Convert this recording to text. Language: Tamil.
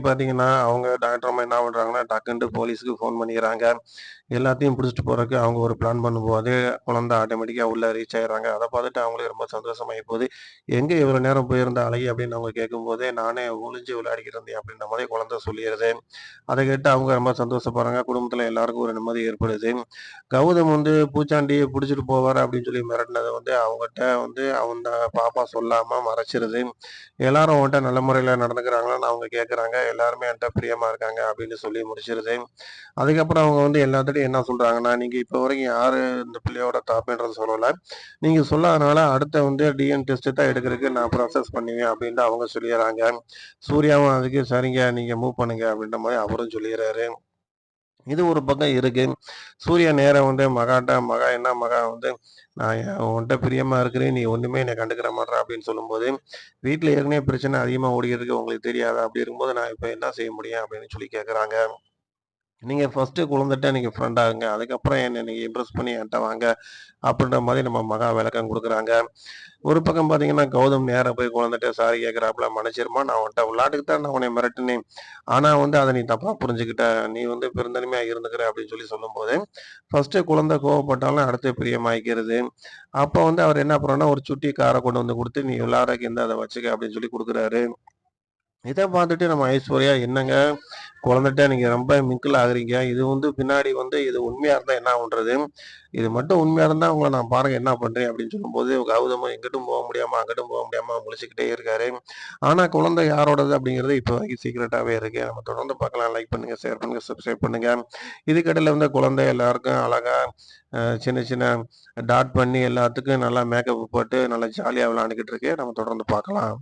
பார்த்தீங்கன்னா, அவங்க டாக்டர் அம்மா என்ன பண்ணுறாங்கன்னா டக்குன்ட்டு போலீஸ்க்கு ஃபோன் பண்ணிக்கிறாங்க. எல்லாத்தையும் பிடிச்சிட்டு போறதுக்கு அவங்க ஒரு பிளான் பண்ணும்போது, குழந்தை ஆட்டோமேட்டிக்காக உள்ளே ரீச் ஆயிடுறாங்க. அதை பார்த்துட்டு அவங்களுக்கு ரொம்ப சந்தோஷமாயி போகுது. எங்கே இவ்வளோ நேரம் போயிருந்த அழகி?" அப்படின்னு அவங்க கேட்கும்போதே, "நானே ஒளிஞ்சு விளையாடிக்கிட்டு இருந்தேன்." அப்படின்ற மாதிரி குழந்தை சொல்லிடுது அதை கேட்டு அவங்க ரொம்ப சந்தோஷப்படுறாங்க. குடும்பத்தில் எல்லாருக்கும் ஒரு நிம்மதி ஏற்படுது. கௌதம் வந்து பூச்சாண்டியை பிடிச்சிட்டு போவார் அப்படின்னு சொல்லி மிரட்டினதை வந்து அவங்ககிட்ட வந்து அந்த பாப்பா சொல்லாமல் மறைச்சிருது. எல்லாரும் அவங்கள்ட்ட நல்ல முறையில் நடந்துக்கிறாங்களான்னு அவங்க கேட்குறாங்க எல்லாருமே என்கிட்ட பிரியமா இருக்காங்க அப்படின்னு சொல்லி முடிச்சிருது. அதுக்கப்புறம் அவங்க வந்து எல்லாத்திட்டையும் என்ன சொல்றாங்கன்னா, "நீங்க இப்போ வரைக்கும் யாரு இந்த பிள்ளையோட தாப்புன்றது சொல்லல. நீங்க சொல்லாதனால அடுத்த வந்து டிஎன் டெஸ்ட் தான் எடுக்கிறதுக்கு நான் ப்ராசஸ் பண்ணுவேன்." அப்படின்ட்டு அவங்க சொல்லிடுறாங்க சூர்யாவும் அதுக்கு "சரிங்க, நீங்க மூவ் பண்ணுங்க." அப்படின்ற மாதிரி அவரும் சொல்லிடுறாரு இது ஒரு பக்கம் இருக்கு. சூரிய நேரம் வந்து மகாட்ட, "மகா என்ன மகா வந்து நான் உன்கிட்ட உன்ட்ட பிரியமா இருக்கிறேன். நீ ஒண்ணுமே என்ன கண்டுக்கிற மாட்ற." அப்படின்னு சொல்லும்போது, வீட்டுல ஏற்கனவே பிரச்சனை அதிகமா ஓடிக்கிட்டு இருக்கு. உங்களுக்கு தெரியாதா? அப்படி இருக்கும்போது நான் இப்ப என்ன செய்ய முடியும்?" அப்படின்னு சொல்லி கேட்கறாங்க. நீங்கள் ஃபர்ஸ்ட்டு குழந்தைட்ட நீங்கள் ஃப்ரெண்ட் ஆகுங்க. அதுக்கப்புறம் என்னை நீங்கள் இம்ப்ரெஸ் பண்ணி என்கிட்ட வாங்க." அப்படின்ற மாதிரி நம்ம மகா விளக்கம் கொடுக்குறாங்க ஒரு பக்கம் பார்த்தீங்கன்னா, கௌதம் நேராக போய் குழந்தைட்ட சாரி கேட்கறாப்புல. மன்னிச்சிருமா நான் உன்ட்ட விளையாட்டுக்கு தான் நான் உன்னை மிரட்டுனேன். ஆனால் வந்து அதை நீ தப்பாக புரிஞ்சுக்கிட்ட. நீ வந்து பெருந்தனிமையாக இருந்துக்கிற." அப்படின்னு சொல்லி சொல்லும்போது, ஃபர்ஸ்ட்டு குழந்தை கோவப்பட்டாலும் அடுத்து பிரியமாயிக்கிறது. அப்போ வந்து அவர் என்ன பண்றாருன்னா, ஒரு சுட்டி காரை கொண்டு வந்து கொடுத்து "நீ விளையாடுறதுக்கு இந்தா அதை வச்சுக்க." அப்படின்னு சொல்லி கொடுக்குறாரு இதை பார்த்துட்டு நம்ம ஐஸ்வர்யா, "என்னங்க குழந்தைகிட்ட நீங்கள் ரொம்ப மிங்கிள் ஆகுறீங்க. இது வந்து பின்னாடி வந்து இது உண்மையாக இருந்தால் என்ன பண்ணுறது இது மட்டும் உண்மையாக இருந்தால் உங்கள நான் பாருங்கள் என்ன பண்ணுறேன் அப்படின்னு சொல்லும்போது, கௌதமும் எங்கிட்டும் போக முடியாமல் அங்கிட்டும் போக முடியாமல் முழிச்சுக்கிட்டே இருக்காரு. ஆனால் குழந்தை யாரோடது அப்படிங்கிறது இப்போ வரைக்கும் சீக்ரெட்டாகவே இருக்குது நம்ம தொடர்ந்து பார்க்கலாம். லைக் பண்ணுங்கள் ஷேர் பண்ணுங்கள் சப்ஸ்கிரைப் பண்ணுங்கள் இதுக்கடையில் வந்து குழந்தை எல்லாருக்கும் அழகாக சின்ன சின்ன டாட் பண்ணி எல்லாத்துக்கும் நல்லா மேக்கப் போட்டு நல்லா ஜாலியாக விளாண்டுக்கிட்டு இருக்கு. நம்ம தொடர்ந்து பார்க்கலாம்.